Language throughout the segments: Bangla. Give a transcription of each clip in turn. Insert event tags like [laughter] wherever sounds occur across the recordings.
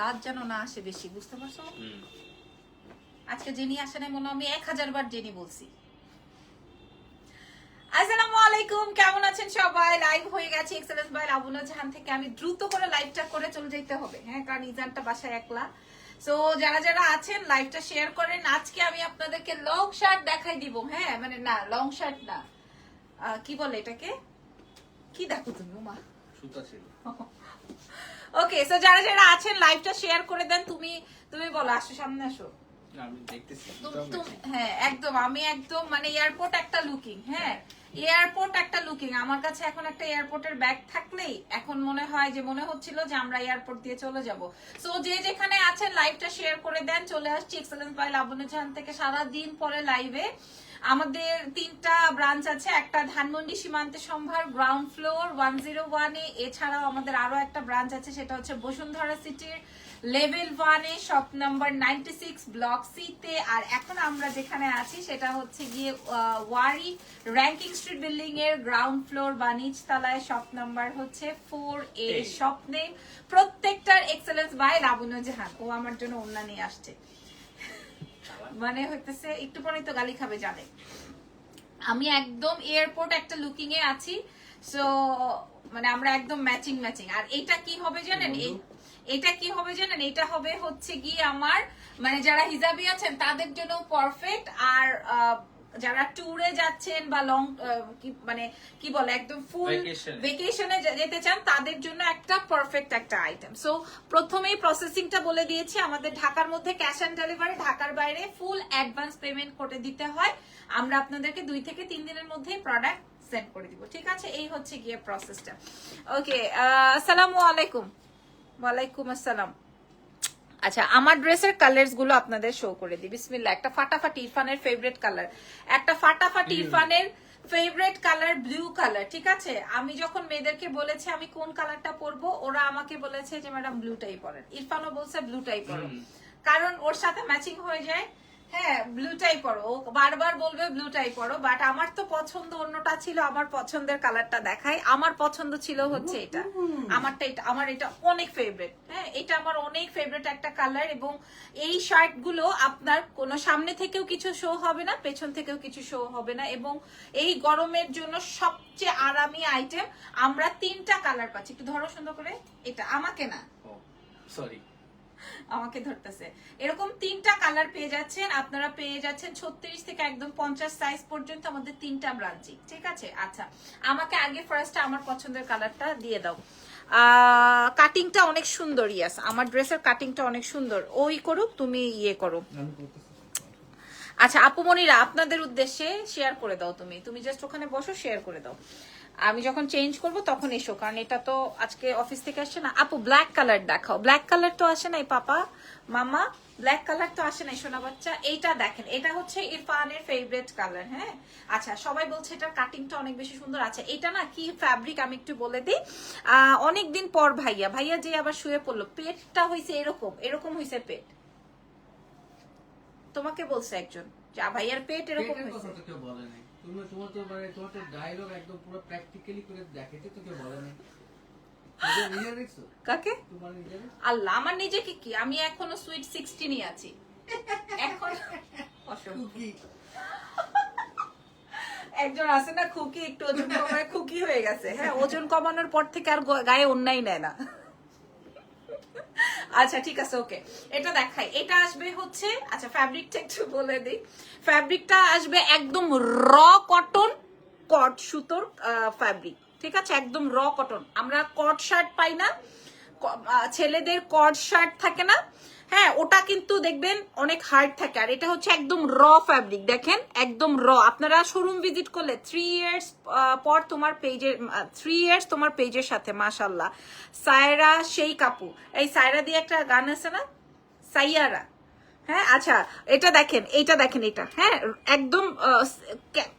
দাঁত যেন না আসে বেশি বুঝতে পারছ? আজকে জেনি আসে নাই মনে আমি এক হাজার বার জেনি বলছি। আসসালামু আলাইকুম কেমন আছেন সবাই? লাইভ হয়ে গেছে এক্সেলেন্স বাই লাবুনা জাহান থেকে। আমি দ্রুত করে লাইভটা করে চলে যেতে হবে। হ্যাঁ কারণ ইজানটা বাসায় একলা। সো যারা যারা আছেন লাইভটা শেয়ার করেন। আজকে আমি আপনাদেরকে লং শার্ট দেখাই দিব। হ্যাঁ মানে না লং শার্ট না। কি বলে এটাকে? কি দেখো তুমি মা সুতা ছিল। [laughs] ওকে সো যারা যারা আছেন লাইভটা শেয়ার করে দেন তুমি তুমি বলো আসো সামনে আসো। আমি দেখতেছি তুম- তুম- হ্যাঁ একদম আমি একদম মানে এয়ারপোর্ট একটা লুকিং হ্যাঁ? এয়ারপোর্ট একটা লুকিং আমার কাছে এখন একটা এয়ারপোর্টের ব্যাগ থাকলেই এখন মনে হয় যে মনে হচ্ছিল যে আমরা এয়ারপোর্ট দিয়ে চলে যাব। সো যে যেখানে আছেন লাইভটা শেয়ার করে দেন চলে আসছি এক্সেলেন্স বাই লাবণী জাহান থেকে সারা দিন পরে লাইভে আমাদের তিনটা ব্রাঞ্চ আছে একটা ধানমন্ডি সীমান্তে সম্ভার গ্রাউন্ড ফ্লোর ওয়ান জিরো ওয়ানে এছাড়াও আমাদের আরও একটা ব্রাঞ্চ আছে সেটা হচ্ছে বসুন্ধরা সিটির লেভেল ওয়ানে shop number ninety six block সিতে আর এখন আমরা যেখানে আছি সেটা হচ্ছে গিয়ে ওয়ারি র্যাঙ্কিং স্ট্রিট বিল্ডিং এর গ্রাউন্ড ফ্লোর বা নিচতলায়। শপ নাম্বার হচ্ছে ফোর এ নেম প্রত্যেকটার এক্সেলেন্স বাই লাবণ্য জাহান। ও আমার জন্য অন্য নিয়ে আসছে। মানে হইতেছে একটু পরেই তো গালি খাবে যাবে। আমি একদম এয়ারপোর্ট একটা লুকিং এ আছি সো মানে আমরা একদম ম্যাচিং ম্যাচিং আর এটা কি হবে জানেন? এই এটা কি হবে জানেন? এটা হবে হচ্ছে গিয়ে আমার মানে যারা হিজাবি আছেন তাদের জন্য পারফেক্ট আর যারা ট্যুরে যাচ্ছেন বা লং মানে কি বলে একদম ফুল ভেকেশনে যেতে চান তাদের জন্য একটা পারফেক্ট একটা আইটেম সো প্রথমেই প্রসেসিংটা বলে দিয়েছি আমাদের ঢাকার মধ্যে ক্যাশ অন ডেলিভারি ঢাকার বাইরে ফুল অ্যাডভান্স পেমেন্ট করে দিতে হয়। আমরা আপনাদেরকে দুই থেকে তিন দিনের মধ্যেই প্রোডাক্ট সেন্ড করে দিব ঠিক আছে? এই হচ্ছে গিয়ে প্রসেসটা ওকে আসসালামু আলাইকুম। ওয়ালাইকুম আসসালাম। আচ্ছা আমার ড্রেসের কালার্সগুলো আপনাদের শো করে দিই। বিসমিল্লাহ একটা ফাটাফাটি ইরফানের ফেভারিট কালার একটা ফাটাফাট ইরফানের ফেভারিট কালার ব্লু কালার ঠিক আছে? আমি যখন মেয়েদেরকে বলেছি আমি কোন কালারটা পরবো ওরা আমাকে বলেছে যে ম্যাডাম ব্লুটাই পরেন। ইরফানও বলছে ব্লুটাই পরো। কারণ ওর সাথে ম্যাচিং হয়ে যায়। হ্যাঁ ব্লুটাই পরো। ও বারবার বলবে ব্লুটাই পরো বাট আমার তো পছন্দ অন্যটা ছিল আমার পছন্দের কালারটা দেখাই। আমার পছন্দ ছিল হচ্ছে এটা। আমারটা এটা আমার এটা অনেক ফেভারিট হ্যাঁ এটা আমার অনেক ফেভারিট একটা কালার এবং এই শার্টগুলো আপনার কোনো সামনে থেকেও কিছু শো হবে না পেছন থেকেও কিছু শো হবে না এবং এই গরমের জন্য সবচেয়ে আরামি আইটেম আমরা তিনটা কালার পাচ্ছি। একটু ধরো সুন্দর করে। এটা আমাকে না। ও সরি আমাকে ধরতেছে। এরকম তিনটা কালার পেয়ে যাচ্ছেন আপনারা পেয়ে যাচ্ছেন ছত্রিশ থেকে একদম পঞ্চাশ সাইজ পর্যন্ত আমাদের তিনটা ব্রাঞ্চি ঠিক আছে? আচ্ছা আমাকে আগে ফার্স্ট আমার পছন্দের কালারটা দিয়ে দাও। কাটিংটা অনেক সুন্দর ইয়াস আমার ড্রেসের কাটিংটা অনেক সুন্দর। ওই করুক তুমি ইয়ে করো। আচ্ছা আপুমনিরা আপনাদের উদ্দেশ্যে শেয়ার করে দাও তুমি। তুমি জাস্ট ওখানে বসো শেয়ার করে দাও। আমি যখন চেঞ্জ করব তখন এসো কারণ এটা তো আজকে অফিস থেকে আসছে না। আপু ব্ল্যাক কালার দেখাও। ব্ল্যাক কালার তো আসে নাই পাপা মামা ব্ল্যাক কালার তো আসে নাই সোনা বাচ্চা। এইটা দেখেন এটা হচ্ছে ইরফানের ফেভারিট কালার হ্যাঁ? আচ্ছা সবাই বলছে এটার কাটিংটা অনেক বেশি সুন্দর আছে। এটা না কি ফ্যাব্রিক আমি একটু বলে দিই। অনেক দিন পর ভাইয়া ভাইয়া যে আবার শুয়ে পড়ল পেটটা হয়েছে এরকম এরকম হয়েছে পেট। তোমাকে বলছে একজন যা ভাইয়ার পেট এরকম হয়েছে তুমি তোমার তো মানে তোমার তো ডায়লগ একদম পুরো প্র্যাকটিক্যালি করে দেখেছে তো কেউ বলে দেখছ? কাকে? আল্লাহ আমার নিজেকে কি? আমি এখনও সুইট সিক্সটিনই আছি। এখন একজন আছে না খুকি একটু ওজন কমায় খুকি হয়ে গেছে। হ্যাঁ ওজন কমানোর পর থেকে আর গায়ে অন্যায় নেয় না। আচ্ছা ঠিক আছে, ওকে। এটা দেখাই। এটা আসবে হচ্ছে আচ্ছা ফ্যাব্রিকটা একটু বলে দিই। ফ্যাব্রিকটা আসবে একদম র কটন কট সুতোর ফ্যাব্রিক ঠিক আছে? একদম র কটন আমরা কট শার্ট পাই না। ছেলেদের কট শার্ট থাকে না? হ্যাঁ ওটা কিন্তু দেখবেন অনেক হার্ড থাকে। আর এটা হচ্ছে একদম র ফ্যাব্রিক দেখেন? একদম র আপনারা শোরুম ভিজিট করলে থ্রি ইয়ার্স পর তোমার পেজের থ্রি ইয়ার্স তোমার পেজের সাথে মাশাল্লাহ সায়রা সেই কাপু এই সায়রা দিয়ে একটা গান আছে না? সাইয়ারা। হ্যাঁ আচ্ছা এটা দেখেন, এইটা দেখেন এটা হ্যাঁ একদম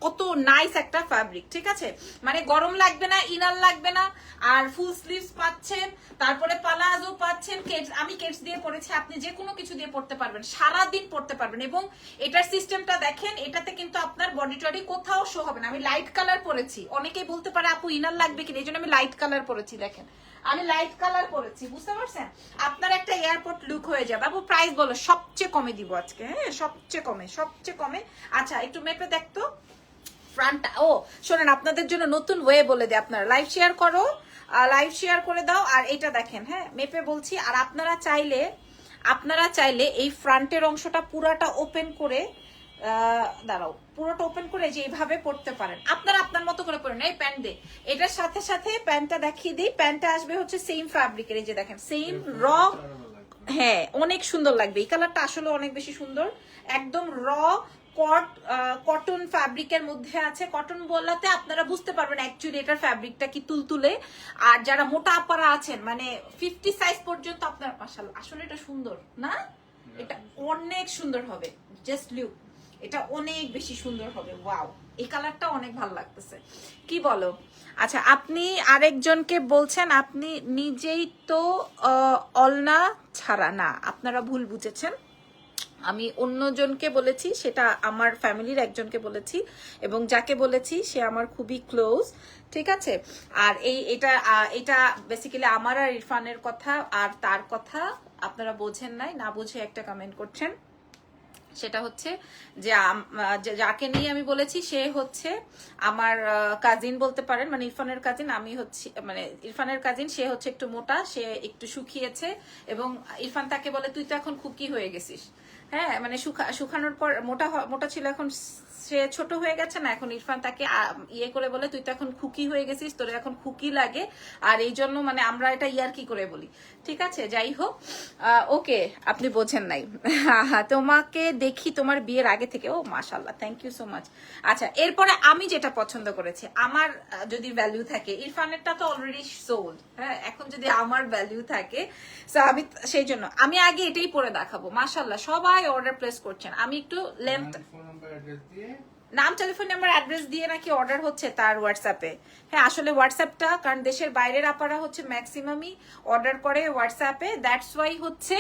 কত নাইস একটা ফ্যাব্রিক ঠিক আছে? মানে গরম লাগবে না, ইনার লাগবে না, আর ফুল স্লিভস পাচ্ছেন, তারপরে পালাজো পাচ্ছেন, কেটস, আমি কেটস দিয়ে পড়েছি আপনি যে কোনো কিছু দিয়ে পড়তে পারবেন সারা দিন পড়তে পারবেন, এবং এটার সিস্টেমটা দেখেন, এটাতে কিন্তু আপনার বডি টডি কোথাও শো হবে না। আমি লাইট কালার পরেছি, অনেকেই বলতে পারে, আপু, ইনার লাগবে কিনা? এই জন্য আমি লাইট কালার পরেছি, দেখেন। আমি লাইট কালার পরেছি, বুঝতে পারছেন? আপনার একটা এয়ারপোর্ট লুক হয়ে যাবে আপু প্রাইস বলো, সবচেয়ে কমে দিব আজকে হ্যাঁ? সবচেয়ে কমে সবচেয়ে কমে। আচ্ছা একটু মেপে দেখতো ফ্রন্ট ও, শোনেন, আপনাদের জন্য নতুন ওয়ে বলে দেয় আপনারা। লাইভ শেয়ার করো লাইভ শেয়ার করে দাও, আর এটা দেখেন হ্যাঁ? মেপে বলছি, আর আপনারা চাইলে আপনারা চাইলে এই ফ্রন্টের অংশটা পুরাটা ওপেন করে দাঁড়াও পুরোটা ওপেন করে যে এইভাবে পড়তে পারেন। আপনারা আপনার মতো করে পড়েন এই প্যান্ট দিয়ে। এটার সাথে সাথে প্যান্টটা দেখিয়ে দিই। প্যান্টটা আসবে হচ্ছে সেম ফ্যাব্রিকের এই যে দেখেন সেম র হ্যাঁ অনেক সুন্দর লাগবে। এই কালারটা আসলে অনেক বেশি সুন্দর। একদম র কট কটন ফ্যাব্রিকের মধ্যে আছে। কটন বলাতে আপনারা বুঝতে পারবেন অ্যাকচুয়ালি এটার ফ্যাব্রিকটা কি তুলতুলে। আর যারা মোটা আপারা আছেন মানে ফিফটি সাইজ পর্যন্ত আপনার আসলে এটা সুন্দর না? এটা অনেক সুন্দর হবে। জাস্ট লুক এটা অনেক বেশি সুন্দর হবে, ওয়াও। এই কালারটা অনেক ভালো লাগতেছে। কি বলো? আচ্ছা আপনি আরেকজনকে বলছেন, আপনি নিজেই তো অলনা ছাড়া না, আপনারা ভুল বুঝেছেন। আমি অন্যজনকে বলেছি, সেটা আমার ফ্যামিলির একজনকে বলেছি, এবং যাকে বলেছি, সে আমার খুবই ক্লোজ, ঠিক আছে? আর এই, এটা এটা বেসিক্যালি আমার আর ইরফানের কথা, আর তার কথা আপনারা বোঝেন নাই, না বুঝে একটা কমেন্ট করছেন। সেটা হচ্ছে যে যাকে নিয়ে আমি বলেছি, সে হচ্ছে আমার কাজিন বলতে পারেন মানে ইরফানের কাজিন আমি হচ্ছে মানে ইরফানের কাজিন সে হচ্ছে একটু মোটা, সে একটু শুকিয়েছে, এবং ইরফান তাকে বলে, তুই তো এখন খুকি হয়ে গেছিস। হ্যাঁ মানে শুকা- শুকানোর পর, মোটা মোটা ছিল এখন সে ছোট হয়ে গেছে না, এখন ইরফান তাকে ইয়ে করে বলে, তুই তো এখন খুকি হয়ে গেছিস, তোর এখন খুকি লাগে, আর এই জন্য মানে আমরা এটা ইয়ার কি করে বলি? ঠিক আছে, যাই হোক। ওকে, আপনি বোঝেন নাই। তোমাকে দেখি তোমার বিয়ের আগে থেকে। ও মাশাল্লাহ থ্যাংক ইউ সো মাচ আচ্ছা এরপরে আমি যেটা পছন্দ করেছি, আমার যদি ভ্যালু থাকে, ইরফানেরটা তো অলরেডি সোল্ড হ্যাঁ এখন যদি আমার ভ্যালু থাকে আমি সেই জন্য। আমি আগে এটাই পরে দেখাবো মাশাল্লাহ সবাই অর্ডার প্লেস করছেন। আমি একটু লেন্থ নাম টেলিফোন নাম্বার অ্যাড্রেস দিয়ে নাকি অর্ডার হচ্ছে তার হোয়াটসঅ্যাপে হ্যাঁ আসলে হোয়াটসঅ্যাপটা কারণ দেশের বাইরের আপারা হচ্ছে ম্যাক্সিমামই অর্ডার করে হোয়াটসঅ্যাপে দ্যাটস ওয়াই হচ্ছে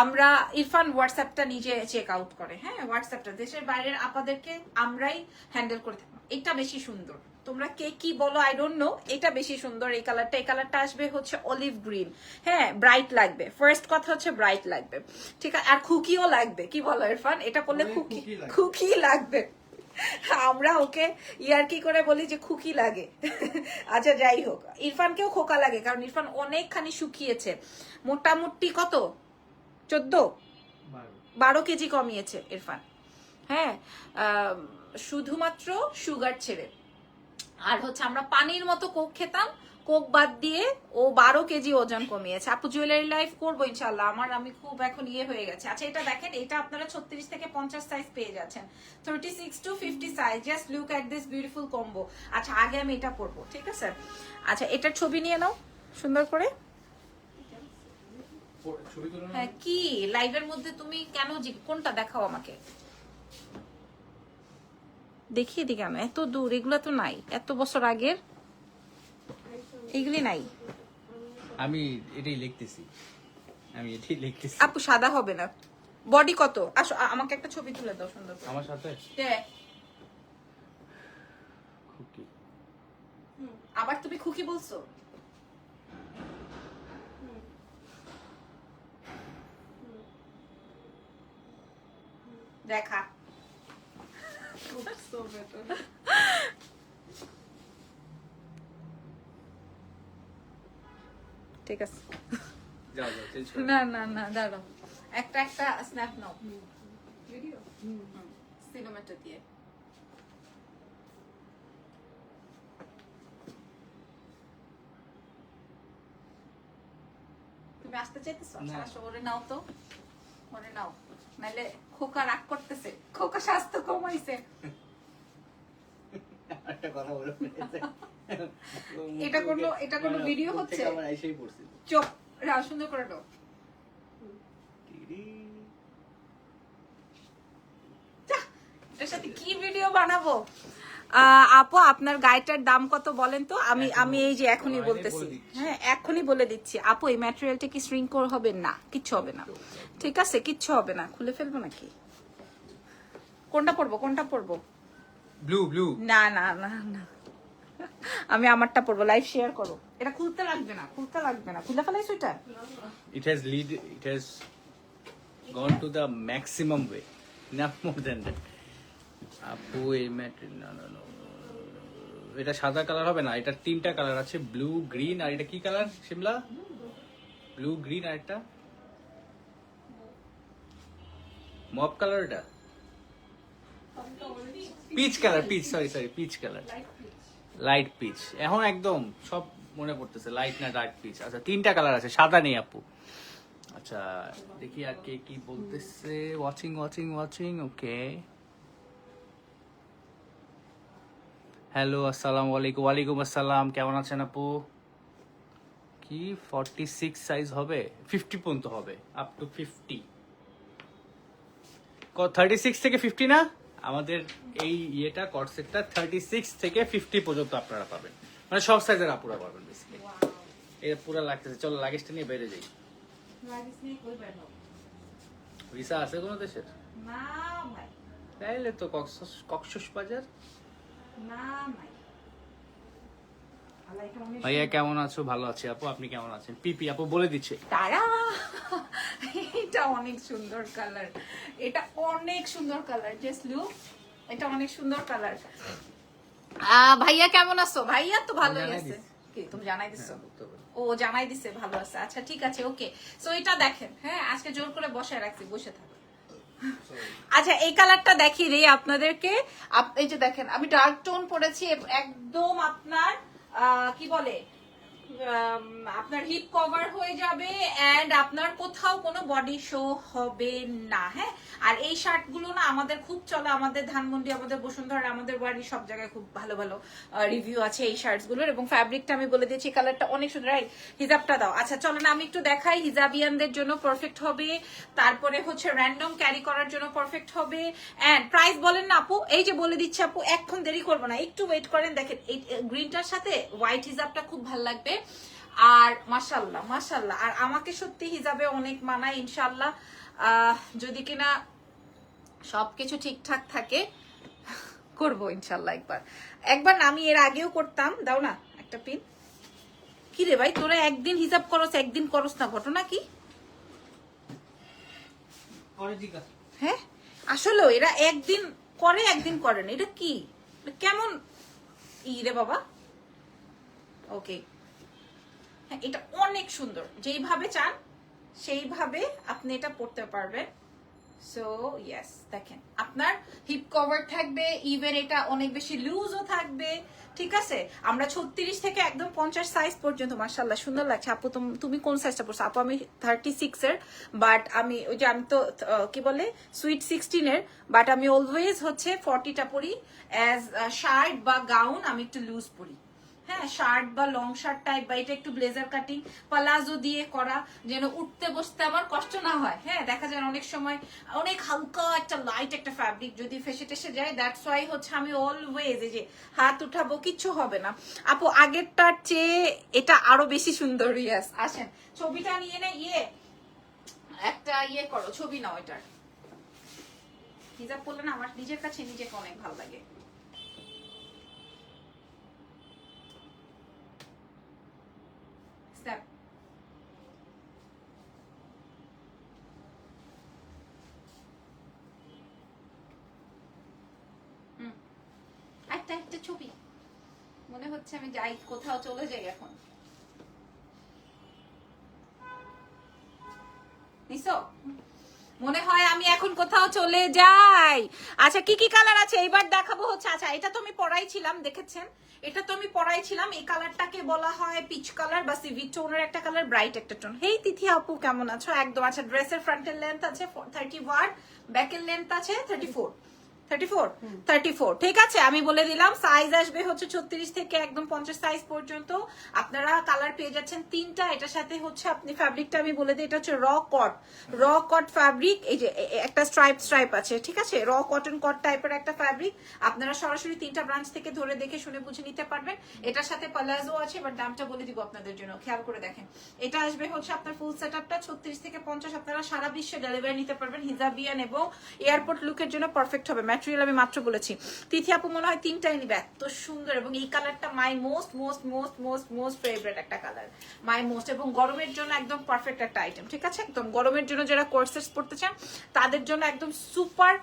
আমরা ইরফান হোয়াটসঅ্যাপটা নিজে চেক আউট করে। হ্যাঁ হোয়াটসঅ্যাপটা দেশের বাইরের আপাদেরকে আমরাই হ্যান্ডেল করে থাকি। এটা বেশি সুন্দর। তোমরা কে কি বলো? আই ডোন্ট নো এটা বেশি সুন্দর এই কালারটা এই কালারটা আসবে হচ্ছে অলিভ গ্রিন হ্যাঁ ব্রাইট লাগবে। ফার্স্ট কথা হচ্ছে ব্রাইট লাগবে। ঠিক আছে? আর খুকিও লাগবে। কি বলো ইরফান? এটা অনেক খুকি খুকি লাগবে। আমরা ওকে ইয়ার কি করে বলি যে খুকি লাগে? আচ্ছা যাই হোক। ইরফানকেও খোকা লাগে কারণ ইরফান অনেকখানি শুকিয়েছে। মোটামুটি কত? চোদ্দ? বারো। কেজি কমিয়েছে ইরফান। হ্যাঁ শুধুমাত্র সুগার ছেড়ে। আর হচ্ছে আমরা পানির মতো কোক খেতাম কোক বাদ দিয়ে ও বারো কেজি ওজন কমিয়েছে। আপু জুয়েলারি লাইফ করব ইনশাল্লাহ আমার আমি খুব এখন ইয়ে হয়ে গেছে। আচ্ছা এটা দেখেন এটা আপনারা ছত্রিশ থেকে পঞ্চাশ সাইজ পেয়ে যাচ্ছেন। Thirty six to fifty size just look at this beautiful combo আচ্ছা আগে আমি এটা পরবো ঠিক আছে? আচ্ছা এটার ছবি নিয়ে নাও সুন্দর করে। হ্যাঁ কি? লাইভের মধ্যে তুমি কেন কোনটা দেখাও আমাকে? দেখিয়ে দি কেন এত দূর এগুলো তো নাই। এত বছর আগের এগুলি নাই। আমি এটাই লিখতেছি। আমি এটাই লিখতেছি। আপু সাদা হবে না। বডি কত? আসো আমাকে একটা ছবি তুলে দাও সুন্দর আমার সাথে? হ্যাঁ খুকি। আবার তুমি খুকি বলছো? দেখা। ঠিক আছে। যাও যাও চেঞ্জ না না না দাঁড়াও। একটা একটা স্ন্যাপ নাও। ভিডিও সিনেমাটা দিয়ে। তুমি আসতে চাইতেছো। আসো ওরে নাও তো। ওরে নাও। নাইলে খোকা রাগ করতেছে। খোকা স্বাস্থ্য কমাইছে। একটা কথা বলে এটা কোনো- এটা কোনো মানে ভিডিও হচ্ছে? থেকে রাও সুন্দর করে দাও এটার সাথে কি ভিডিও বানাবো? আপু আপনার গায়েটার দাম কত বলেন তো? আমি আমি এই যে এখনই বলতেছি। হ্যাঁ এখনই বলে দিচ্ছি। আপু এই ম্যাটেরিয়ালটা কি শ্রিঙ্ক হবে? না কিচ্ছু হবে না। ঠিক আছে কিচ্ছু হবে না। খুলে ফেলব নাকি? কোনটা পরবো? কোনটা পরবো? ব্লু ব্লু না না না না। আমি আমারটা পরবো। লাইভ শেয়ার করো। এটা খুলতে লাগবে না খুলতে লাগবে না। খুলে ফেলাইছো এটা? It has led it has gone to the maximum way not more than that আপু, এই ম্যাটেরিয়াল না না না এটা সাদা কালার হবে না, এটা তিনটা কালার আছে ব্লু গ্রিন আর এটা কি কালার শিমলা ব্লু গ্রিন আর একটা? মপ কালার এটা? Peach colour peach sorry sorry peach colour light peach এখন একদম সব মনে পড়তেছে লাইট না ডার্ক পিচ আচ্ছা তিনটা কালার আছে, সাদা নেই আপু। আচ্ছা দেখি আর কে কি বলতেছে। Watching watching watching okay hello আসসালামু আলাইকুম। ওয়ালাইকুম আসসালাম। কেমন আছেন আপু? কি ফর্টি সিক্স সাইজ হবে? ফিফটি পর্যন্ত হবে up to fifty thirty six থেকে ফিফটি না? আমাদের এই ইয়েটা কটসেটটা থার্টি সিক্স থেকে ফিফটি পর্যন্ত আপনারা পাবেন। মানে সব সাইজের আপুরা পাবেন বেসিক্যালি এটা পুরো লাগতেছে। চলো লাগেজটা নিয়ে বেড়ে যাই। ভিসা আছে কোনো দেশের? না ভাই। তাইলে তো কক্সস কক্সস বাজার ভাইয়া কেমন আছো? ভালো আছি আপু। আপনি কেমন আছেন? পিপি আপু বলে দিচ্ছে। তারা এটা অনেক সুন্দর কালার এটা অনেক সুন্দর কালার জাস্ট লুক এটা অনেক সুন্দর কালার ভাইয়া কেমন আছো? ভাইয়া তো ভালোই আছে। কি তুমি জানাই দিছো? হ্যাঁ। ও জানাই দিছে ভালো আছে। আচ্ছা ঠিক আছে ওকে সো এটা দেখেন হ্যাঁ আজকে জোর করে বসায় রাখছি বসে থাকো। আচ্ছা এই কালারটা দেখি রে আপনাদেরকে। আপ- এই যে দেখেন, আমি ডার্ক টোন পরেছি একদম আপনার কি বলে আপনার হিপ কভার হয়ে যাবে এন্ড আপনার কোথাও কোনো বডি শো হবে না হ্যাঁ? আর এই শার্টগুলো না আমাদের খুব চলে, আমাদের ধানমন্ডি, আমাদের বসুন্ধরা, আমাদের বাড়ি সব জায়গায় খুব ভালো ভালো রিভিউ আছে এই শার্টসগুলোর এবং ফ্যাব্রিকটা আমি বলে দিয়েছি কালারটা অনেক সুন্দর রাইট হিজাবটা দাও। আচ্ছা চলো না, আমি একটু দেখাই, হিজাবিয়ানদের জন্য পারফেক্ট হবে, তারপরে হচ্ছে র্যান্ডম ক্যারি করার জন্য পারফেক্ট হবে এন্ড প্রাইস বলেন না আপু, এই যে বলে দিচ্ছে আপু, এখন দেরি করব না, একটু ওয়েট করেন, দেখেন, এই গ্রিনটার সাথে হোয়াইট হিজাবটা খুব ভালো লাগবে আর মাশাল্লাহ মাশাল্লাহ আর আমাকে সত্যি হিজাবে অনেক মানায় ইনশাল্লাহ যদি কিনা সবকিছু ঠিকঠাক থাকে করব ইনশাল্লাহ একবার। একবার আমি এর আগেও করতাম। দাও না একটা পিন। কি রে ভাই তোরা একদিন হিসাব করস একদিন করস না ঘটনা কি? হ্যাঁ? আসলে এরা একদিন করে একদিন করে না। এটা কি? কেমন? ই রে বাবা। ওকে হ্যাঁ এটা অনেক সুন্দর। যেইভাবে চান, সেইভাবে আপনি এটা পড়তে পারবেন। সো ইয়েস দেখেন, আপনার হিপ কভার থাকবে ইভেন এটা অনেক বেশি লুজও থাকবে, ঠিক আছে? আমরা ছত্রিশ থেকে একদম পঞ্চাশ সাইজ পর্যন্ত মার্শাল্লাহ সুন্দর লাগছে। আপু, তুম- কোন সাইজটা পড়ছো? আপু, আমি থার্টি সিক্স এর বাট আমি ওই যে আমি তো কি বলে? সুইট সিক্সটিন এর বাট আমি অলওয়েজ হচ্ছে ফর্টিটা পরি অ্যাজ শার্ট বা গাউন আমি একটু লুজ পরি। হ্যাঁ শার্ট বা লং শার্ট টাইপ বা এটা একটু ব্লেজার কাটিং পালাজো দিয়ে করা, যেন উঠতে বসতে আমার কষ্ট না হয়। হ্যাঁ দেখা যায় অনেক সময় অনেক হালকা একটা লাইট একটা ফ্যাব্রিক যদি ফেসে টেসে যায় দ্যাটস ওয়াই হচ্ছে আমি অলওয়েজ যে হাত উঠাবো, কিচ্ছু হবে না। আপু, আগেরটার চেয়ে এটা আরও বেশি সুন্দর ইয়াস আসেন। ছবিটা নিয়ে নে ইয়ে একটা ইয়ে করো, ছবি নাও এটার। হিজাব করলে না আমার নিজের কাছে নিজেকে অনেক ভালো লাগে। একটা একটা ছবি। মনে হচ্ছে আমি যাই, কোথাও চলে যাই এখন। মনে হয় আমি এখন কোথাও চলে যাই। আচ্ছা কি কি কালার আছে? এইবার দেখাবো হচ্ছে। আচ্ছা এটা তো আমি পড়াইছিলাম দেখেছেন? এটা তো আমি পড়াইছিলাম এই কালারটাকে বলা হয় পিচ কালার বা সিভি টোনের একটা কালার ব্রাইট একটা টোন হেই তিথি আপু, কেমন আছো? একদম আচ্ছা ড্রেসের ফ্রন্টের লেন্থ আছে থার্টি ওয়ান ব্যাকের লেন্থ আছে thirty four thirty four thirty four ঠিক আছে আমি বলে দিলাম সাইজ আসবে হচ্ছে ছত্রিশ থেকে একদম পঞ্চাশ সাইজ পর্যন্ত। আপনারা কালার পেয়ে যাচ্ছেন তিনটা এটার সাথে হচ্ছে আপনি ফ্যাব্রিকটা আমি বলে দিই এটা হচ্ছে র কট র কট ফ্যাব্রিক এই যে এ- এ- একটা স্ট্রাইপ স্ট্রাইপ আছে ঠিক আছে? র কটন কট টাইপের একটা ফ্যাব্রিক আপনারা সরাসরি তিনটা ব্রাঞ্চ থেকে ধরে দেখে শুনে বুঝে নিতে পারবেন। এটার সাথে পালাজো আছে এবার দামটা বলে দিব আপনাদের জন্য খেয়াল করে দেখেন। এটা আসবে হচ্ছে আপনার ফুল সেট আপটা ছত্রিশ থেকে পঞ্চাশ আপনারা সারা বিশ্বে ডেলিভারি নিতে পারবেন হিজাবিয়ান এবং এয়ারপোর্ট লুকের জন্য পারফেক্ট হবে। ম্যাটেরিয়াল আমি মাত্র বলেছি। তিথি আপু মনে হয় তিনটাই নিবে। এত সুন্দর এবং এই কালারটা my most most most most most favourite একটা কালার মাই মোস্ট এবং গরমের জন্য একদম পারফেক্ট একটা আইটেম ঠিক আছে? একদম গরমের জন্য যারা কোর্সেস পড়তে চান, তাদের জন্য একদম সুপার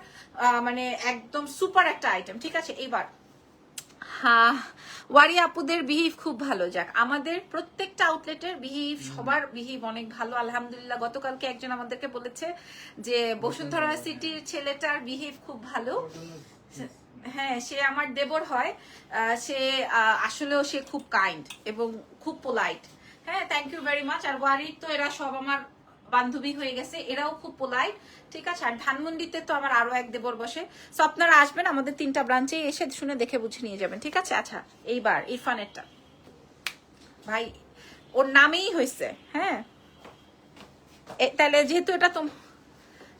মানে একদম সুপার একটা আইটেম ঠিক আছে? এইবার ওয়ারি আপুদের বিহেভ খুব ভালো যাক। আমাদের প্রত্যেকটা আউটলেটের বিহেভ সবার বিহেভ অনেক ভালো আলহামদুলিল্লাহ। গতকালকে একজন আমাদেরকে বলেছে যে বসুন্ধরা সিটির ছেলেটার বিহেভ খুব ভালো। হ্যাঁ সে আমার দেবর হয়। সে আসলেও সে খুব কাইন্ড এবং খুব পোলাইট হ্যাঁ থ্যাংক ইউ ভেরি মাচ আর ওয়ারির তো এরা সব আমার বান্ধবী হয়ে গেছে এরাও খুব পোলাইট ঠিক আছে? আর ধানমন্ডিতে তো আমার আরও এক দেবর বসে। সো আপনারা আসবেন আমাদের তিনটা ব্রাঞ্চে এসে শুনে দেখে বুঝে নিয়ে যাবেন ঠিক আছে? আচ্ছা এইবার ইরফানেরটা। ভাই ওর নামেই হয়েছে হ্যাঁ? তাহলে যেহেতু এটা তোম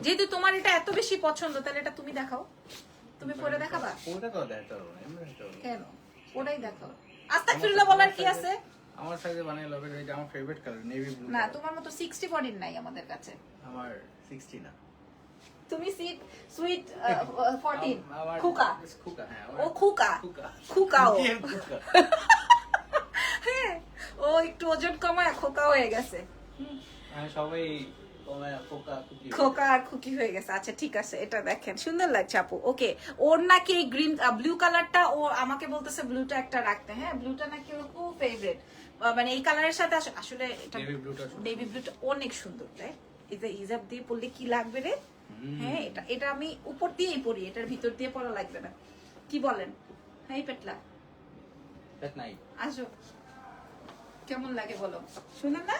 যেহেতু তোমার এটা এত বেশি পছন্দ তাহলে এটা তুমি দেখাও। তুমি পরে দেখাবা? তো। কেন? ওটাই দেখাও। আস্তাগফিরুল্লাহ বলার কি আছে? আমার সাইজে বানিয়ে লবের এটা আমার ফেভারিট কালার নেভি ব্লু না তোমার মতো সিক্সটি বডির নাই আমাদের কাছে। আমার 60 না। তুমি সিট সুইট ফোরটিন আমার খুকা। খুকা হ্যাঁ ও খুকা। খুকা। খুকা ও। [laughs] [laughs] হ্যাঁ ও একটু ওজন কমায় খোকা হয়ে গেছে। আমি সবাই খোকা খোকা আর খুকি হয়ে গেছে। আচ্ছা ঠিক আছে এটা দেখেন। সুন্দর লাগছে আপু। ওকে ওর নাকি এই গ্রিন ব্লু কালারটা ও আমাকে বলতেছে ব্লুটা একটা রাখতে। হ্যাঁ ব্লুটা নাকি ওর খুব ফেভারিট মানে এই কালারের সাথে আসলে এটা নেভি ব্লুটা অনেক সুন্দর তাই? এই যে হিজাব দিয়ে পরলে কি লাগবে রে? হ্যাঁ এটা এটা আমি উপর দিয়েই পরি এটার ভিতর দিয়ে পরা লাগবে না। কি বলেন? হ্যাঁ পেটলা। আসো। কেমন লাগে বলো? শুনেন না?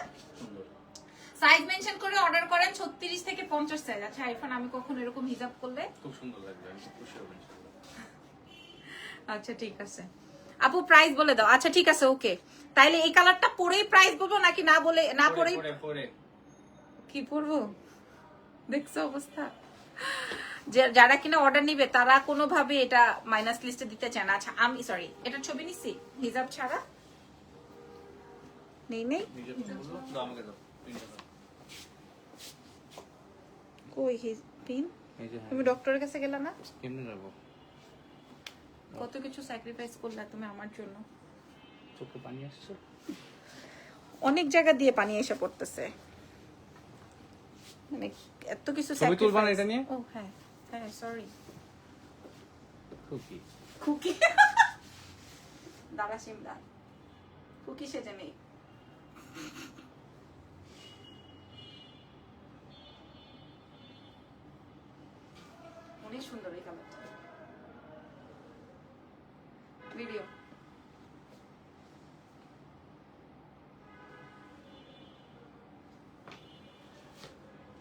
সাইজ মেনশন করে অর্ডার করেন ছত্রিশ থেকে পঞ্চাশ সাইজ আচ্ছা আইফোন আমি কখন এরকম হিসাব করলে? খুব সুন্দর লাগবে আমি খুশি হব আচ্ছা ঠিক আছে। আপু প্রাইস বলে দাও। আচ্ছা ঠিক আছে ওকে তাইলে এই কালারটা পরেই প্রাইস বলব নাকি না বলে না পরেই পরে পরে। কি পরবো? দেখছ অবস্থা। যারা কিনা অর্ডার নিবে তারা কোনোভাবে এটা মাইনাস লিস্টে দিতে চায় না। আচ্ছা আমি সরি এটা ছবি নিছি হিজাব ছাড়া। নেই নেই? কই পিন হ্যাঁ। তুমি ডক্টরের কাছে গেলে না? কেমনে যাব? কত কিছু স্যাক্রিফাইস করলে তুমি আমার জন্য? চোখে পানি আসছে। অনেক জায়গা দিয়ে পানি এসে পড়তেছে। মানে এত কিছু ছবি তুলবা না এটা নিয়ে? ও হ্যাঁ হ্যাঁ সরি খুকি। খুকি? [laughs] দাঁড়া সিমদা খুকি সেজে নেই অনেক সুন্দর এই কালারটা ভিডিও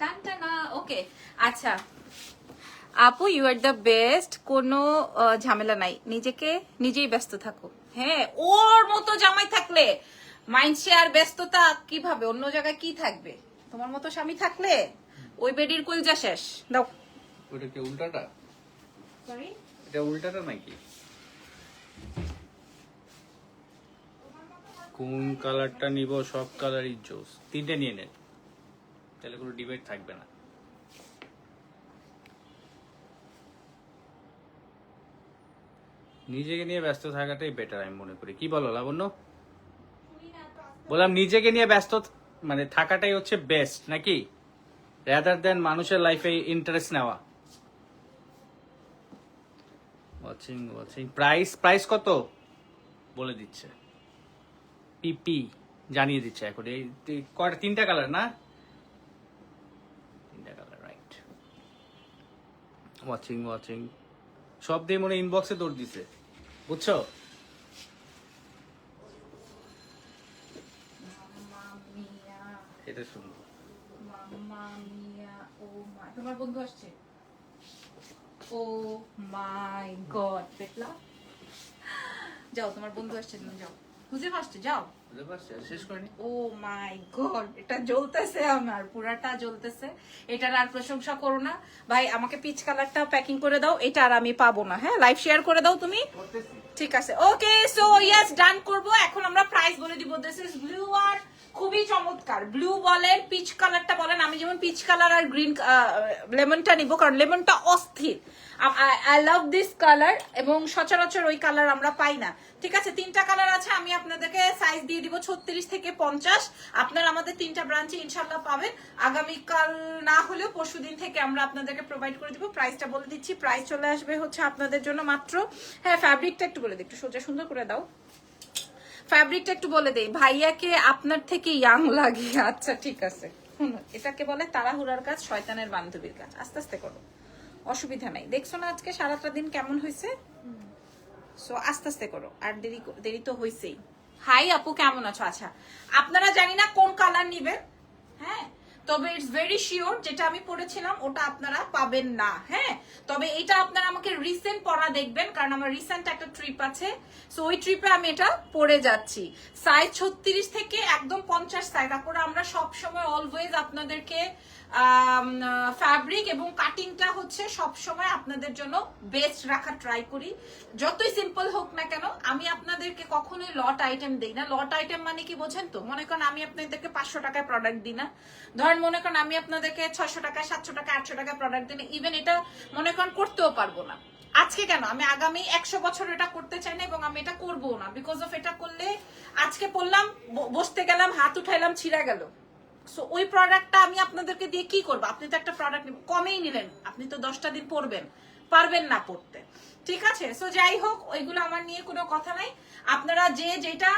টানটানা ওকে আচ্ছা। আপু ইউ আর দ্য বেস্ট কোনো ঝামেলা নাই। নিজেকে নিজেই ব্যস্ত থাকো। হ্যাঁ ওর মতো জামাই থাকলে মাইন্ড শেয়ার ব্যস্ততা কীভাবে? অন্য জায়গায় কি থাকবে? তোমার মতো স্বামী থাকলে ওই বেডির কুলজা শেষ। দাও। ওটা কি উল্টাটা? সরি এটা উল্টাটা নাকি? কোন কালারটা নিব, সব কালারই জোস। তিনটে নিয়ে নেন তাহলে কোনো ডিবেট থাকবে না। নিজেকে নিয়ে ব্যস্ত থাকাটাই বেটার আমি মনে করি। কি বলো, লাবণ্য? বললাম, নিজেকে নিয়ে ব্যস্ত মানে থাকাটাই হচ্ছে বেস্ট নাকি? রেদার দেন মানুষের লাইফে ইন্টারেস্ট নেওয়া। ওয়াচিং ওয়াচিং প্রাইস প্রাইস কত? বলে দিচ্ছে। পিপি জানিয়ে দিচ্ছে এখন। এই কয়টা? তিনটা কালার না? তিনটা কালার রাইট ওয়াচিং ওয়াচিং সব দিয়ে মনে ইনবক্সে দৌড় দিছে। বুঝছ? এটা শুনব ও তোমার বন্ধু আসছে। ও মাই গড দেখলা? যাও তোমার বন্ধু আসছে তুমি যাও। আসছে যাও। শেষ করিনি। ও মাই গড এটা জ্বলতেছে আমার পুরাটা জ্বলতেছে। এটার আর প্রশংসা করো না। ভাই আমাকে পিচ কালারটা প্যাকিং করে দাও এটা আর আমি পাবো না হ্যাঁ? লাইভ শেয়ার করে দাও তুমি। ঠিক আছে। ওকে সো ইয়েস ডান করব। এখন আমরা প্রাইস বলে দিব। দিস ইজ ব্লু আর খুবই চমৎকার। ব্লু বলেন পিচ কালারটা বলেন। আমি যেমন পিচ কালার আর গ্রিন লেমনটা নিব কারণ লেমনটা অস্থির। আই লাভ দিস কালার এবং সচরাচর ওই কালার আমরা পাই না। ঠিক আছে, তিনটা কালার আছে, আমি আপনাদেরকে সাইজ দিয়ে দিব ছত্রিশ থেকে পঞ্চাশ। আপনারা আমাদের তিনটা ব্রাঞ্চে ইনশাল্লাহ পাবেন। আগামীকাল না হলেও পরশু দিন থেকে আমরা আপনাদেরকে প্রোভাইড করে দিব। প্রাইসটা বলে দিচ্ছি প্রাইস চলে আসবে হচ্ছে আপনাদের জন্য মাত্র। হ্যাঁ ফ্যাব্রিকটা একটু বলে দিই, একটু সোজা সুন্দর করে দাও। ফ্যাব্রিকটা একটু বলে দেই, ভাইয়াকে আপনার থেকে ইয়াং লাগে। আচ্ছা ঠিক আছে। এটাকে বলে তাড়াহুড়ার কাজ, শয়তানের বান্ধবীর কাজ। আস্তে আস্তে করো। অসুবিধা নাই। দেখছ না আজকে সারাটা দিন কেমন হয়েছে? সো আস্তে আস্তে করো। আর দেরি দেরি তো হয়েছেই হাই আপু, কেমন আছো? আচ্ছা আপনারা জানি না কোন কালার নিবেন হ্যাঁ? তবে ইটস ভেরি শিওর যেটা আমি পড়েছিলাম, ওটা আপনারা পাবেন না হ্যাঁ? তবে এটা আপনারা আমাকে রিসেন্ট পরা দেখবেন, কারণ আমার রিসেন্ট একটা ট্রিপ আছে। সো ওই ট্রিপে আমি এটা পড়ে যাচ্ছি। সাইজ ছত্রিশ থেকে একদম পঞ্চাশ সাইজ তারপরে আমরা সবসময় অলওয়েজ আপনাদেরকে ফ্যাব্রিক এবং কাটিংটা হচ্ছে সব সময় আপনাদের জন্য বেস্ট রাখা ট্রাই করি। যতই সিম্পল হোক না কেন, আমি আপনাদেরকে কখনোই লট আইটেম দিই না। লট আইটেম মানে কি বোঝেন তো? মনে করেন আমি আপনাদেরকে পাঁচশো টাকায় প্রোডাক্ট দিই না। ধরেন মনে করেন আমি আপনাদেরকে ছয়শো টাকা সাতশো টাকা আটশো টাকা প্রোডাক্ট দিই না। ইভেন এটা মনে করেন করতেও পারব না। আজকে কেন? আমি আগামী একশো বছর এটা করতে চাই না এবং আমি এটা করব না। বিকজ অফ এটা করলে আজকে পড়লাম বসতে গেলাম, হাত উঠাইলাম, ছিঁড়া গেল। সো ওই প্রোডাক্টটা আমি আপনাদেরকে দিয়ে কি করব? আপনি তো একটা প্রোডাক্ট কমেই নিলেন। আপনি তো দশটা দিন পরবেন পারবেন না পড়তে। ঠিক আছে? সো যাই হোক ওইগুলো আমার নিয়ে কোনো কথা নাই। আপনারা যে যেটা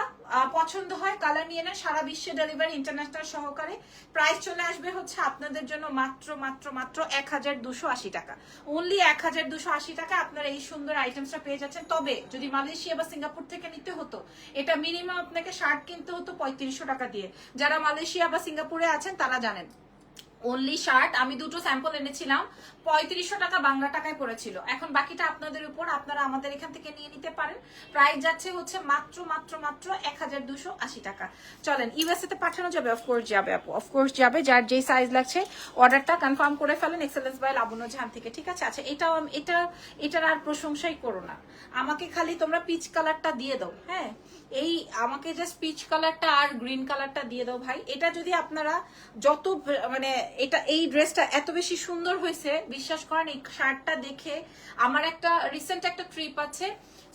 পছন্দ হয় কালার নিয়ে নেন। সারা বিশ্বে ডেলিভারি ইন্টারন্যাশনাল সহকারে। প্রাইস চলে আসবে হচ্ছে আপনাদের জন্য মাত্র মাত্র মাত্র এক হাজার দুশো আশি টাকা। অনলি এক হাজার দুশো আশি টাকা আপনারা এই সুন্দর আইটেমসটা পেয়ে যাচ্ছেন। তবে, যদি মালয়েশিয়া বা সিঙ্গাপুর থেকে নিতে হতো, এটা মিনিমাম আপনাকে শার্ট কিনতে হতো পঁয়ত্রিশশো টাকা দিয়ে। যারা মালয়েশিয়া বা সিঙ্গাপুরে আছেন, তারা জানেন। অনলি শার্ট আমি দুটো স্যাম্পল এনেছিলাম, পঁয়ত্রিশশো টাকা বাংলা টাকায় পড়েছিল। এখন বাকিটা আপনাদের উপর, আপনারা আমাদের এখান থেকে নিয়ে নিতে পারেন। প্রাইস যাচ্ছে হচ্ছে মাত্র মাত্র মাত্র এক হাজার দুশো আশি টাকা। চলেন ইউএসএ তে পাঠানো যাবে অফকোর্স যাবে আপু অফকোর্স যাবে, যার যে সাইজ লাগছে অর্ডারটা কনফার্ম করে ফেলেন এক্সেলেন্স বাই লাবণ্য ঝান থেকে, ঠিক আছে? আচ্ছা এটাও এটা, এটার আর প্রশংসাই করো না। আমাকে খালি তোমরা পিচ কালারটা দিয়ে দাও হ্যাঁ? এই, আমাকে জাস্ট পিচ কালারটা আর গ্রিন কালারটা দিয়ে দাও ভাই। এটা যদি আপনারা যত মানে এটা, এই ড্রেসটা এত বেশি সুন্দর হয়েছে, বিশ্বাস করেন, এই শার্টটা দেখে আমার একটা রিসেন্ট একটা ট্রিপ আছে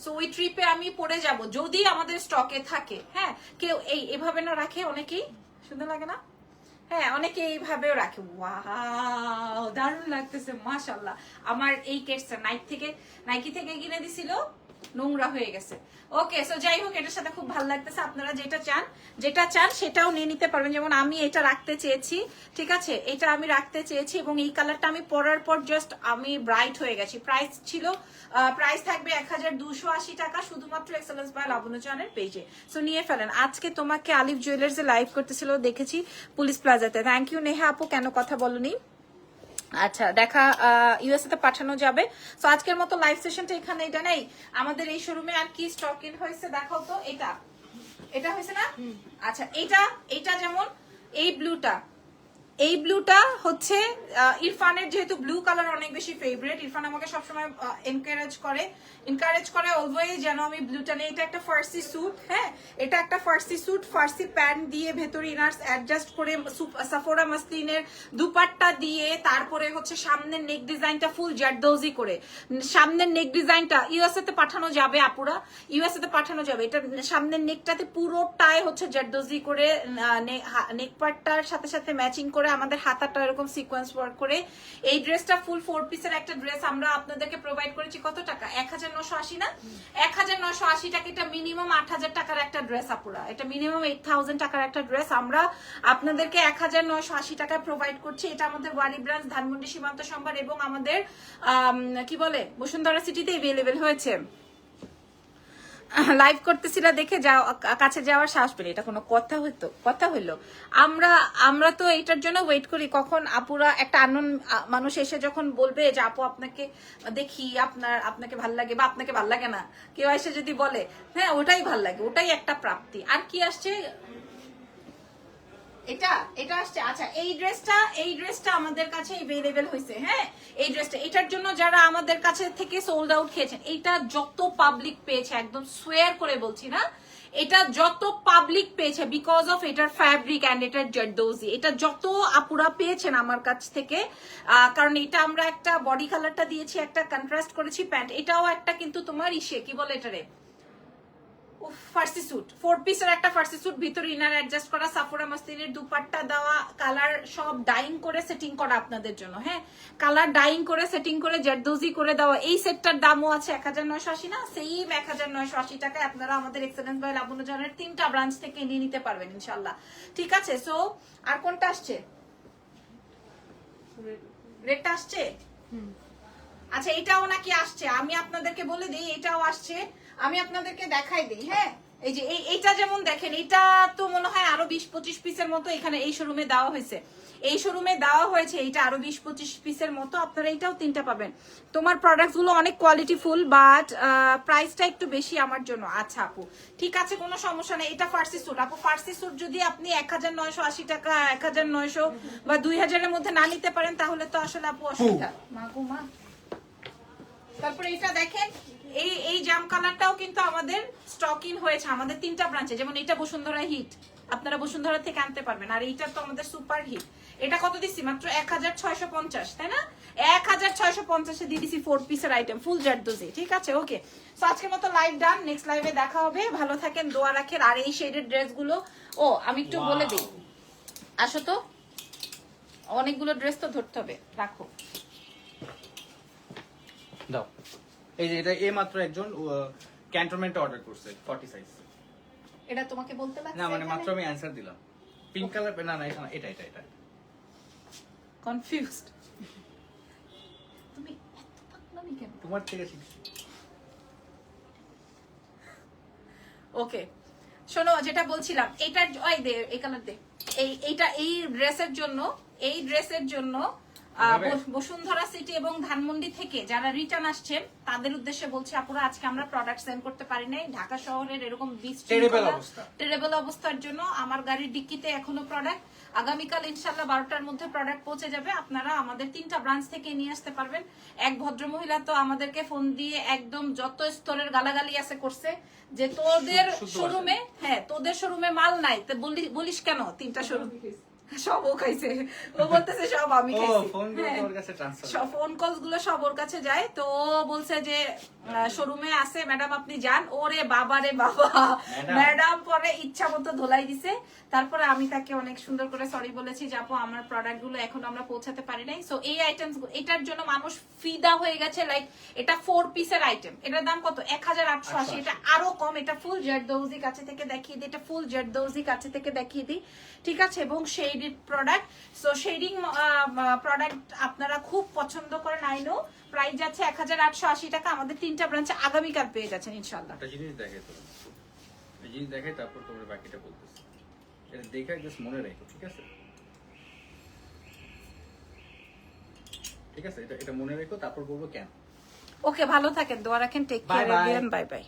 সো ওই ট্রিপে আমি পরে যাব, যদি আমাদের স্টকে থাকে হ্যাঁ কেউ এই, এভাবে না রাখে অনেকেই, সুন্দর লাগে না? হ্যাঁ অনেকে এইভাবেও রাখে, ওয়াও, দারুণ লাগতেছে মাশাল্লাহ আমার এই কেটসটা নাইক থেকে নাইকি থেকে কিনে দিছিল নোংরা হয়ে গেছে। ওকে সো যাই হোক, এটার সাথে খুব ভালো লাগতেছে। আপনারা যেটা চান যেটা চান, সেটাও নিয়ে নিতে পারবেন। যেমন আমি এটা রাখতে চেয়েছি, ঠিক আছে? এটা আমি রাখতে চেয়েছি এবং এই কালারটা আমি পরার পর জাস্ট আমি ব্রাইট হয়ে গেছি। প্রাইস ছিল প্রাইস থাকবে এক টাকা শুধুমাত্র এক্সেলেন্স বাই লাবণ্য পেজে সো নিয়ে ফেলেন। আজকে তোমাকে আলিফ জুয়েলার্সে লাইভ করতেছিল, দেখেছি পুলিশ প্লাজাতে থ্যাংক ইউ নেহা আপু, কেন কথা বলনি? আচ্ছা দেখা ইউএসএ তে পাঠানো যাবে। তো আজকের মতো লাইভ সেশনটা এখানে এটা নেই। আমাদের এই শোরুমে আর কি স্টক ইন হয়েছে দেখাও তো এটা। এটা হয়েছে না? আচ্ছা এটা এটা যেমন এই ব্লুটা এই ব্লুটা হচ্ছে ইরফানের যেহেতু ব্লু কালার অনেক বেশি ফেভারিট ইরফান আমাকে সবসময় এনকারেজ করে। এনকারেজ করে অলওয়েজ যেন আমি ব্লুটা নেই। এটা একটা ফার্সি স্যুট হ্যাঁ? এটা একটা ফার্সি স্যুট ফার্সি প্যান্ট দিয়ে ভেতরে ইনার্স অ্যাডজাস্ট করে সাফোরা মাসলিনের দুপাট্টা দিয়ে, তারপরে হচ্ছে সামনের নেক ডিজাইনটা ফুল জারদৌজি করে। সামনের নেক ডিজাইনটা ইউএসএ তে পাঠানো যাবে আপুরা। ইউএসএ তে পাঠানো যাবে। এটা সামনের নেকটাতে পুরোটাই হচ্ছে জারদৌজি করে নেক পার্টটার সাথে সাথে ম্যাচিং করে আমাদের হাতাটা এরকম সিকোয়েন্স ওয়ার্ক করে। এই ড্রেসটা ফুল ফোর পিসের একটা ড্রেস আমরা আপনাদেরকে প্রোভাইড করেছি কত টাকা? এক হাজার নশো আশি না? এক হাজার নশো আশি টাকা এটা মিনিমাম আট হাজার টাকার একটা ড্রেস আপুরা। এটা মিনিমাম এইট থাউজেন্ড টাকার একটা ড্রেস আমরা আপনাদেরকে এক হাজার নশো আশি টাকায় প্রোভাইড করছি। এটা আমাদের ওয়ারি ব্রাঞ্চ ধানমন্ডি সীমান্ত সম্ভার এবং আমাদের আম, কি বলে? বসুন্ধরা সিটিতে এভেলেবেল হয়েছে। লাইভ করতেছিলা দেখে যাও কাছে যাওয়ার সাহস পেলে। এটা কোনো কথা হইতো, কথা হইল। আমরা আমরা তো এইটার জন্য ওয়েট করি। কখন আপুরা একটা আনন মানুষ এসে যখন বলবে যে, আপু, আপনাকে দেখি, আপনার, আপনাকে ভালো লাগে বা আপনাকে ভালো লাগে না। কেউ এসে যদি বলে হ্যাঁ ওটাই ভালো লাগে, ওটাই একটা প্রাপ্তি। আর কি আসছে? এটা এটা আসছে। আচ্ছা এই ড্রেসটা এই ড্রেসটা আমাদের কাছে এভেলেবেল হয়েছে হ্যাঁ? এই ড্রেসটা এটার জন্য যারা আমাদের কাছে থেকে সোল্ড আউট খেয়েছেন, এটা যত পাবলিক পেয়েছে, একদম সোয়ার করে বলছি না, এটা যত পাবলিক পেয়েছে বিকজ অফ এটার ফ্যাব্রিক অ্যান্ড এটার জর্দোজি, এটা যত আপুরা পেয়েছেন আমার কাছ থেকে কারণ এটা আমরা একটা বডি কালারটা দিয়েছি, একটা কন্ট্রাস্ট করেছি, প্যান্ট, এটাও একটা কিন্তু তোমার ইসে, কি বলে এটারে? ফার্সি স্যুট ফোর পিসের একটা ফার্সি স্যুট ভিতরে ইনার অ্যাডজাস্ট করা সাফোরা মাস্তিনের দুপাট্টা দেওয়া কালার সব ডাইং করে সেটিং করা আপনাদের জন্য হ্যাঁ? কালার ডাইং করে সেটিং করে জেরদোজি করে দেওয়া। এই সেটটার দামও আছে এক হাজার নয়শো আশি না? সেম এক হাজার নয়শো আশি টাকায় আপনারা আমাদের এক্সেলেন্স বাই লাবনুজনের তিনটা ব্রাঞ্চ থেকে নিয়ে নিতে পারবেন ইনশাল্লাহ ঠিক আছে? সো আর কোনটা আসছে? রেটটা আসছে? আচ্ছা এটাও নাকি আসছে। আমি আপনাদেরকে বলে দিই এটাও আসছে। আমি আপনাদেরকে দেখাই দিই হ্যাঁ? এই যে এইটা যেমন দেখেন এটা তো মনে হয় আরও বিশ পঁচিশ পিসের মতো এখানে এই শোরুমে দেওয়া হয়েছে। এই শোরুমে দেওয়া হয়েছে এটা আরও বিশ পঁচিশ পিসের মতো আপনারা এইটাও তিনটা পাবেন। তোমার প্রোডাক্টগুলো অনেক কোয়ালিটি ফুল বাট প্রাইসটা একটু বেশি আমার জন্য। আচ্ছা আপু ঠিক আছে কোনো সমস্যা নেই। এটা ফার্সি স্যুট আপু ফার্সি স্যুট যদি আপনি এক হাজার নয়শো আশি টাকা এক হাজার নয়শো বা দুই হাজারের মধ্যে না নিতে পারেন তাহলে তো আসলে আপু অসুবিধা। মা গো মা। তারপরে এটা দেখেন এই এই জাম কালারটাও কিন্তু আমাদের স্টক ইন হয়েছে আমাদের তিনটা ব্রাঞ্চে যেমন এটা বসুন্ধরা হিট আপনারা বসুন্ধরা থেকে আনতে পারবেন। আর এইটা তো আমাদের সুপার হিট এটা কত দিচ্ছি? মাত্র এক হাজার ছয়শো পঞ্চাশ তাই না? এক হাজার ছয়শো পঞ্চাশে দিয়ে দিছি ফোর পিসের আইটেম ফুল জারদোজি ঠিক আছে? ওকে তো আজকের মতো লাইভ ডান নেক্সট লাইভে দেখা হবে। ভালো থাকেন দোয়া রাখেন। আর এই শেডের ড্রেসগুলো ও আমি একটু বলে দিই। আসো তো। অনেকগুলো ড্রেস তো ধরতে হবে। রাখো। দাও। এই যে এটা এই মাত্র একজন ক্যান্টনমেন্টে অর্ডার করছে 40 সাইজ এটা তোমাকে বলতে লাগছে না মানে মাত্র আমি অ্যানসার দিলাম। পিঙ্ক কালার না না এটা এটা এটা এটা। কনফিউজড তুমি এত পাগলামি কেন তোমার থেকে শিখছি। ওকে শোনো যেটা বলছিলাম এটার ওই দে এই কালার দে। এই এইটা এই ড্রেসের জন্য এই ড্রেসের জন্য বসুন্ধরা সিটি এবং ধানমন্ডি থেকে যারা রিটার্ন আসছেন তাদের উদ্দেশ্যে বলছি আপুরা আজকে আমরা প্রোডাক্ট সেন্ড করতে পারি নাই। ঢাকা শহরের এরকম টেরেবল অবস্থার জন্য আমার গাড়ির ডিক্কিতে এখনও প্রোডাক্ট আগামীকাল ইনশাল্লাহ বারোটার মধ্যে প্রোডাক্ট পৌঁছে যাবে। আপনারা আমাদের তিনটা ব্রাঞ্চ থেকে নিয়ে আসতে পারবেন। এক ভদ্র মহিলা তো আমাদেরকে ফোন দিয়ে একদম যত স্তরের গালাগালি আছে করছে যে তোদের শোরুমে হ্যাঁ তোদের শোরুমে মাল নাই। তো বলিস কেন তিনটা শোরুম সব ও খাইছে। ও বলতেছে সব আমি খাইছি। হ্যাঁ। সব ফোন কলসগুলো সব ওর কাছে যায়। তো ও বলছে যে শোরুমে আছে ম্যাডাম আপনি যান। ওরে বাবা রে বাবা। ম্যাডাম। পরে ইচ্ছা মতো ধোলাই দিছে। তারপরে আমি তাকে অনেক সুন্দর করে সরি বলেছি যে আপু আমার প্রোডাক্টগুলো এখন আমরা পৌঁছাতে পারি নাই। সো এই আইটেমস এটার জন্য মানুষ ফিদা হয়ে গেছে লাইক এটা ফোর পিসের আইটেম এটার দাম কত? এক হাজার আটশো আশি। এটা আরও কম। এটা ফুল জেরদৌজি কাছে থেকে দেখিয়ে দিই। এটা ফুল জেরদৌজি কাছে থেকে দেখিয়ে দিই। ঠিক আছে? এবং shading product so shading product আপনারা খুব পছন্দ করেন আই নো প্রাইস যাচ্ছে এক হাজার আটশো আশি টাকা। আমাদের তিনটা ব্রাঞ্চে আগামীকাল পেয়ে যাচ্ছেন ইনশাল্লাহ একটা জিনিস দেখে তো। এই জিনিস দেখে তারপর তোমরা বাকিটা বলতেছি। এটা দেখে জাস্ট মনে রেখো ঠিক আছে? ঠিক আছে? এটা এটা মনে রেখো তারপর বলব কেন। ওকে ভালো থাকেন দোয়া রাখেন টেক কেয়ার বাই বাই